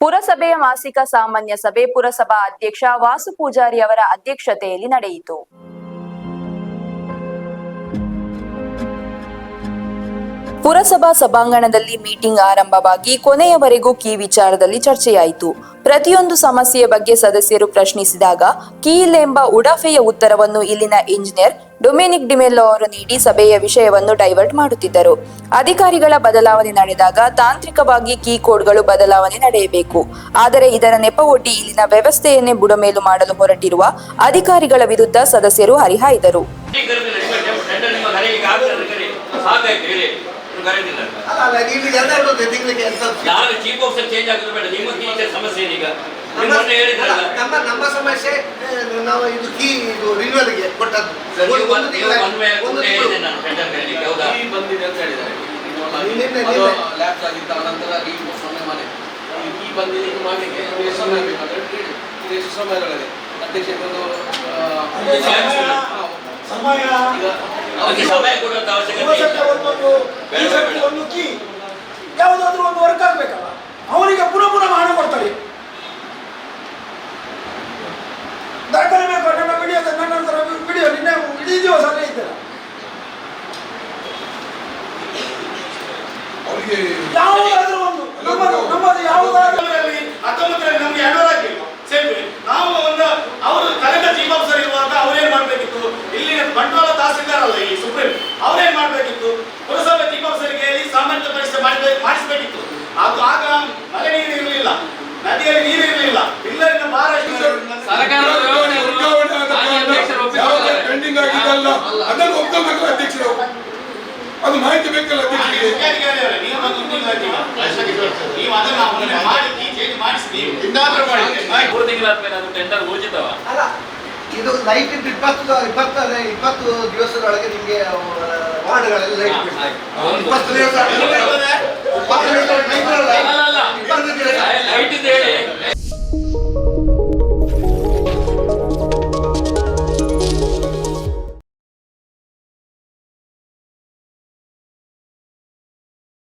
ಪುರಸಭೆಯ ಮಾಸಿಕ ಸಾಮಾನ್ಯ ಸಭೆ ಪುರಸಭಾ ಅಧ್ಯಕ್ಷ ವಾಸು ಪೂಜಾರಿ ಅವರ ಅಧ್ಯಕ್ಷತೆಯಲ್ಲಿ ನಡೆಯಿತು. ಪುರಸಭಾ ಸಭಾಂಗಣದಲ್ಲಿ ಮೀಟಿಂಗ್ ಆರಂಭವಾಗಿ ಕೊನೆಯವರೆಗೂ ಕೀ ವಿಚಾರದಲ್ಲಿ ಚರ್ಚೆಯಾಯಿತು ಪ್ರತಿಯೊಂದು ಸಮಸ್ಯೆಯ ಬಗ್ಗೆ ಸದಸ್ಯರು ಪ್ರಶ್ನಿಸಿದಾಗ ಕೀ ಎಂಬ ಉಡಾಫೆಯ ಉತ್ತರವನ್ನು ಇಲ್ಲಿನ ಇಂಜಿನಿಯರ್ ಡೊಮಿನಿಕ್ ಡಿಮೆಲ್ಲೋ ಅವರು ನೀಡಿ ಸಭೆಯ ವಿಷಯವನ್ನು ಡೈವರ್ಟ್ ಮಾಡುತ್ತಿದ್ದರು ಅಧಿಕಾರಿಗಳ ಬದಲಾವಣೆ ನಡೆದಾಗ ತಾಂತ್ರಿಕವಾಗಿ ಕೀ ಕೋಡ್ಗಳು ಬದಲಾವಣೆ ನಡೆಯಬೇಕು ಆದರೆ ಇದರ ನೆಪವೊಡ್ಡಿ ಇಲ್ಲಿನ ವ್ಯವಸ್ಥೆಯನ್ನೇ ಬುಡಮೇಲು ಮಾಡಲು ಹೊರಟಿರುವ ಅಧಿಕಾರಿಗಳ ವಿರುದ್ಧ ಸದಸ್ಯರು ಹರಿಹಾಯ್ದರು ಕರೆದಿಲ್ಲ. ಅಲ್ಲ ತಿಂಗಳಿಗೆ ನಾನು ಚೀಫ್ ಆಫೀಸರ್ ಚೇಂಜ್ ಆಗೋದು ಬೇಡ. ನಿಮ್ಮ ಟೀಚರ್ ಸಮಸ್ಯೆ ಏನೀಗ ನಮ್ಮ ಹೇಳಿದ್ರಲ್ಲ. ನಮ್ಮ ನಮ್ಮ ಸಮಸ್ಯೆ ನಾವು ಇದು ಕೀ ಇದು ರಿನ್ಯೂವಲ್ಗೆ ಕೊಟ್ಟದ್ದು. ಒಂದು ಒಂದು ಒಂದು ಮೇಲೆ ಒಂದು ಮುಂದೆ ತಿಂಗಳು. ಹೇಳಿದೆ ನಾನು ಟೆಂಡರ್ ಕರೀಲಿಕ್ಕೆ ಹೌದಾ? ಬಂದಿದೆ ಅಂತ ಹೇಳಿದ್ದಾರೆ. ಲ್ಯಾಪ್ಸ್ ಆಗಿತ್ತು ಅನಂತರ ಈ ಸಮಯ ಮನೆ ಈ- ಬಂದಿದೆ ಇದು ಮಾಡಲಿಕ್ಕೆ ನಮಗೆ ಎಷ್ಟು ಸಮಯ. ಇದು ಎಷ್ಟು ಅಧ್ಯಕ್ಷ ಸಮಯ ಈಗ ಸಮಯ ಕೊಡುವಂತ ಅವಶ್ಯಕತೆ ಈ ಸರ್ತಿ ಒಂದು ಕೀ ಯಾವುದಾದ್ರೂ ಒಂದು ವರ್ಕ್ ಆಗ್ಬೇಕಲ್ಲ? ಅವರಿಗೆ ಪುನಃ ಪುನಃ ಹಣ ಕೊಡ್ತಾರೆ. ದಾಖಲೆ ಬೇಕು ನನ್ನ ವಿಡಿಯೋ ನನ್ನ ವಿಡಿಯೋ ನಿನ್ನೆ ಇಡೀ ದಿವಸ ಅಲ್ಲೇ ಇದ್ದೀರ ಯಾವುದಾದ್ರೂ ಒಂದು ನಮ್ಮದು ನಮ್ಮದು ಯಾವುದಾದ್ರೂ ಹತ್ತೊಂಬತ್ತರಲ್ಲಿ ಹತ್ತೊಂಬತ್ತರಲ್ಲಿ ನಮ್ಗೆ ಎರಡೂವರೆ ಆಗಿಲ್ಲ ಸೇತುವೆ ನಾವು ಒಂದು ಅವರು ಕಳೆದ ಚೀಫ್ ಆಫೀಸರ್ ಇರುವಾಗ ಅವರೇನ್ ಮಾಡ್ಬೇಕಿತ್ತು ಇಲ್ಲಿ ಬಂಟ್ವಾಳ ತಹಸೀಲ್ದಾರ್ ಅಲ್ಲ ಈ ಸುಪ್ರೀಂ ಅವರೇನ್ ಮಾಡ್ಬೇಕಿತ್ತು. ಪುರಸಭೆ ಚೀಫ್ ಸಾಮರ್ಥ್ಯ ಪರೀಕ್ಷೆ ಮಾಡಿ ಮಾಡಿಸಬೇಕಿತ್ತು. ಅದು ಆಗ ಮಳೆ ನೀರು ಇರಲಿಲ್ಲ. ನದಿಯಲ್ಲಿ ನೀರು ಇರಲಿಲ್ಲ. ಇಲ್ಲರಿಂದ ಮಹಾರಾಷ್ಟ್ರ ಅದನ್ನು ಒಪ್ಕೊಬೇಕು ಅಧ್ಯಕ್ಷರು. ಅದು ಮಾಹಿತಿ ಬೇಕಲ್ಲ ನೀವು ಅದನ್ನ ಮಾಡಿ ಚೇಂಜ್ ಮಾಡಿಸಿ ನೀವು ಇನ್ನಾದ್ರೂ ಮಾಡಿ. ಮೂರು ತಿಂಗಳಾದ್ಮೇಲೆ ಅದು ಟೆಂಡರ್ ಊರ್ಜಿತವ ಅಲ್ಲ ಇದು ನೈಟ್ ಇಪ್ಪತ್ತು ಇಪ್ಪತ್ತು ಇಪ್ಪತ್ತು ದಿವಸದೊಳಗೆ ನಿಮಗೆ पांढऱ्या लाइट भेटते